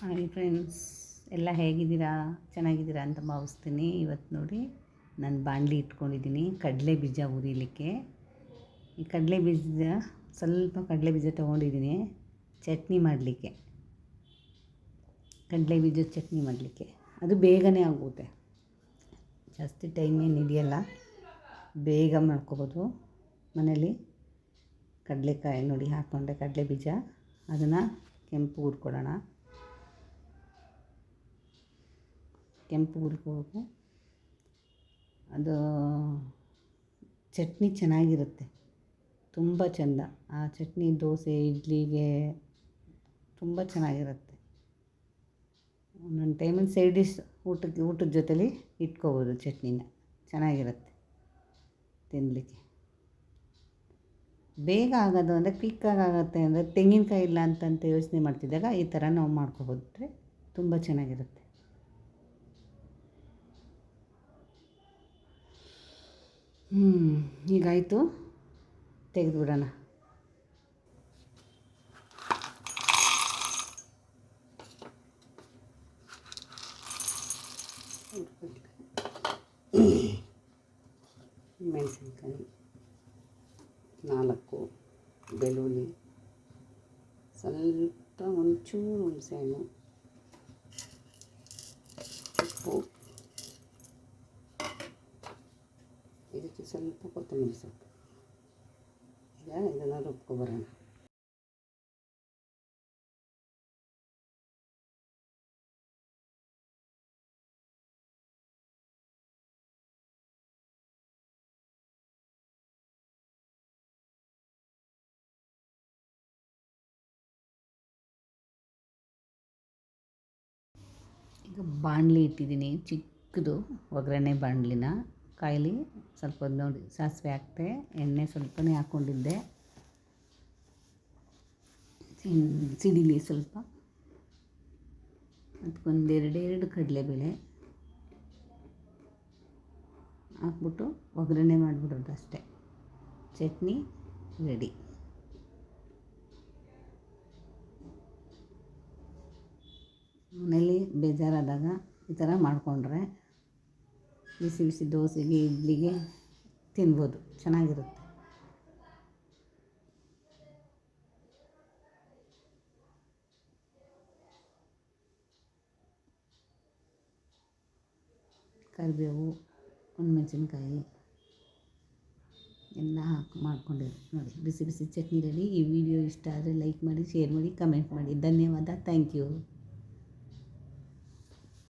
Hi friends ಎಲ್ಲ ಹೇಗಿದ್ದೀರಾ? ಚೆನ್ನಾಗಿದ್ದೀರಾ ಅಂತ ಭಾವಿಸ್ತೀನಿ. ಇವತ್ತು ನೋಡಿ ನಾನು ಬಾಣಲಿ ಇಟ್ಕೊಂಡಿದ್ದೀನಿ, ಕಡಲೆ ಬೀಜ ಉರಿಲಿಕ್ಕೆ ಈ ಕಡಲೆ ಬೀಜ, ಸ್ವಲ್ಪ ಕಡಲೆ ಬೀಜ ತೊಗೊಂಡಿದ್ದೀನಿ, ಚಟ್ನಿ ಮಾಡಲಿಕ್ಕೆ. ಕಡಲೆ ಬೀಜದ ಚಟ್ನಿ ಮಾಡಲಿಕ್ಕೆ. ಅದು ಬೇಗನೆ ಆಗುತ್ತೆ. ಜಾಸ್ತಿ ಟೈಮ್ ಏನು ಹಿಡಿಯಲ್ಲ. ಬೇಗ ಮಾಡ್ಕೋಬೋದು. ಮನೇಲಿ ಕಡಲೆಕಾಯಿ ನೋಡಿ ಹಾಕ್ಕೊಂಡೆ ಕಡಲೆ ಬೀಜ. ಅದನ್ನು ಕೆಂಪು ಹುರ್ಕೊಡೋಣ ಕೆಂಪು ಹುರ್ಕೋಬೇಕು ಅದು ಚಟ್ನಿ ಚೆನ್ನಾಗಿರುತ್ತೆ. ತುಂಬ ಚೆಂದ. ಆ ಚಟ್ನಿ, ದೋಸೆ, ಇಡ್ಲಿಗೆ ತುಂಬ ಚೆನ್ನಾಗಿರುತ್ತೆ. ಒಂದೊಂದು ಟೈಮಲ್ಲಿ ಸೈಡ್ ಡಿಶ್ ಊಟಕ್ಕೆ, ಊಟದ ಜೊತೆಲಿ ಇಟ್ಕೋಬೋದು ಚಟ್ನಿನ. ಚೆನ್ನಾಗಿರುತ್ತೆ ತಿನ್ನಲಿಕ್ಕೆ ಬೇಗ ಆಗೋದು ಅಂದರೆ ಕ್ವಿಕ್ಕಾಗಿ ಆಗುತ್ತೆ ಅಂದರೆ ತೆಂಗಿನಕಾಯಿ ಇಲ್ಲ ಅಂತಂತ ಯೋಚನೆ ಮಾಡ್ತಿದ್ದಾಗ ಈ ಥರ ನಾವು ಮಾಡ್ಕೊಬೋದ್ರೆ ತುಂಬ ಚೆನ್ನಾಗಿರುತ್ತೆ. ಈಗಾಯಿತು ತೆಗೆದುಬಿಡೋಣ ಮೆಣಸಿನ್ಕಾಯಿ ನಾಲ್ಕು ಬೆಳ್ಳುಳ್ಳಿ ಸ್ವಲ್ಪ ಒಂಚೂರು ಹುಣಸೆಹಣ್ಣು ಉಪ್ಪು ಇದಕ್ಕೆ ಸ್ವಲ್ಪ ಕೊತ್ತಂಬರಿ ಸೊಪ್ಪು. ಈಗ ಇದನ್ನು ರುಬ್ಕೊಬರೋಣ. ಈಗ ಬಾಣಲಿ ಇಟ್ಟಿದ್ದೀನಿ ಚಿಕ್ಕದು ಒಗ್ಗರಣೆ ಬಾಣಲಿನ ಕಾಯಿಲಿ. ಸ್ವಲ್ಪ ನೋಡಿ, ಸಾಸಿವೆ ಹಾಕ್ತೆ, ಎಣ್ಣೆ ಸ್ವಲ್ಪನೇ ಹಾಕ್ಕೊಂಡಿದ್ದೆ. ಸಿಡಿಲಿ ಸ್ವಲ್ಪ. ಅದಕ್ಕೊಂದು ಎರಡೆರಡು ಕಡಲೆಬೇಳೆ ಹಾಕ್ಬಿಟ್ಟು ಒಗ್ಗರಣೆ ಮಾಡಿಬಿಡೋದು ಅಷ್ಟೇ. ಚಟ್ನಿ ರೆಡಿ. ಮನೇಲಿ ಬೇಜಾರಾದಾಗ ಈ ಥರ ಮಾಡಿಕೊಂಡ್ರೆ ಬಿಸಿ ಬಿಸಿ ದೋಸೆಗೆ ಇಡ್ಲಿಗೆ ತಿನ್ಬೋದು. ಚೆನ್ನಾಗಿರುತ್ತೆ. ಕರಿಬೇವು ಒಣಮೆಣಸಿನ್ಕಾಯಿ ಎಲ್ಲ ಹಾಕಿ ಮಾಡ್ಕೊಂಡಿರಿ. ನೋಡಿ, ಬಿಸಿ ಬಿಸಿ ಚಟ್ನಿ ರೆಡಿ ಈ ವಿಡಿಯೋ ಇಷ್ಟ ಆದರೆ ಲೈಕ್ ಮಾಡಿ, ಶೇರ್ ಮಾಡಿ, ಕಮೆಂಟ್ ಮಾಡಿ. ಧನ್ಯವಾದ. Thank you.